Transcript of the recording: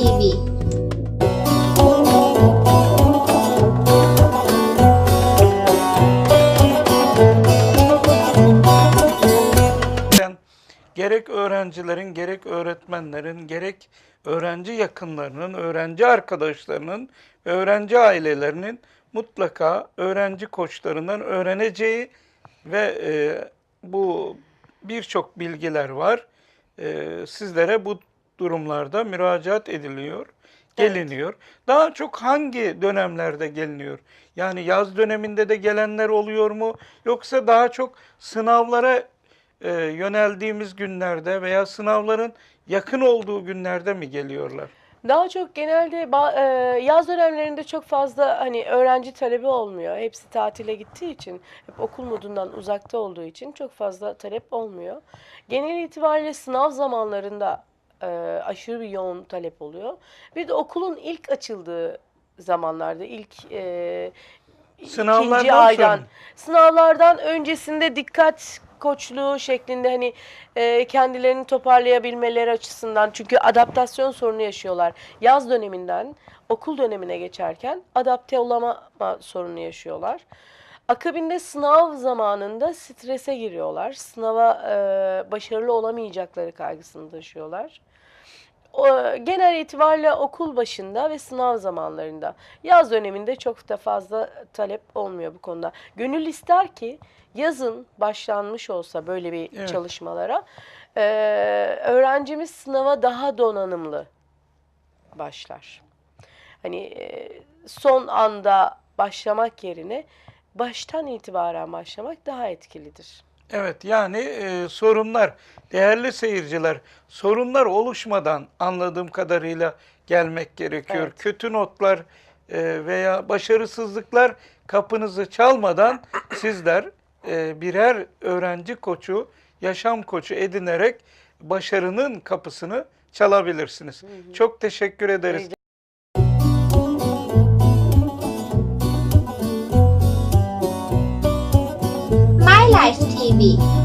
TV. gerek öğrencilerin, gerek öğretmenlerin, gerek öğrenci yakınlarının, öğrenci arkadaşlarının öğrenci ailelerinin mutlaka öğrenci koçlarından öğreneceği ve e, bu birçok bilgiler var. E, sizlere bu durumlarda müracaat ediliyor, geliniyor. Daha çok hangi dönemlerde geliniyor? Yani yaz döneminde de gelenler oluyor mu? Yoksa daha çok sınavlara e, yöneldiğimiz günlerde veya sınavların yakın olduğu günlerde mi geliyorlar? Daha çok genelde e, yaz dönemlerinde çok fazla hani öğrenci talebi olmuyor. Hepsi tatile gittiği için, hep okul modundan uzakta olduğu için çok fazla talep olmuyor. Genel itibariyle sınav zamanlarında e, aşırı bir yoğun talep oluyor. Bir de okulun ilk açıldığı zamanlarda, ilk e, Sınavlardan ikinci aydan, sonra. sınavlardan öncesinde dikkat koçluğu şeklinde hani e, kendilerini toparlayabilmeleri açısından çünkü adaptasyon sorunu yaşıyorlar. Yaz döneminden okul dönemine geçerken adapte olamama sorunu yaşıyorlar. Akabinde sınav zamanında strese giriyorlar. Sınava e, başarılı olamayacakları kaygısını taşıyorlar. O, genel itibariyle okul başında ve sınav zamanlarında. Yaz döneminde çok da fazla talep olmuyor bu konuda. Gönül ister ki yazın başlanmış olsa böyle bir Evet. çalışmalara e, öğrencimiz sınava daha donanımlı başlar. Hani e, son anda başlamak yerine baştan itibaren başlamak daha etkilidir. Evet yani e, sorunlar değerli seyirciler sorunlar oluşmadan anladığım kadarıyla gelmek gerekiyor. Evet. Kötü notlar e, veya başarısızlıklar kapınızı çalmadan sizler e, birer öğrenci koçu, yaşam koçu edinerek başarının kapısını çalabilirsiniz. Çok teşekkür ederiz. Rica TV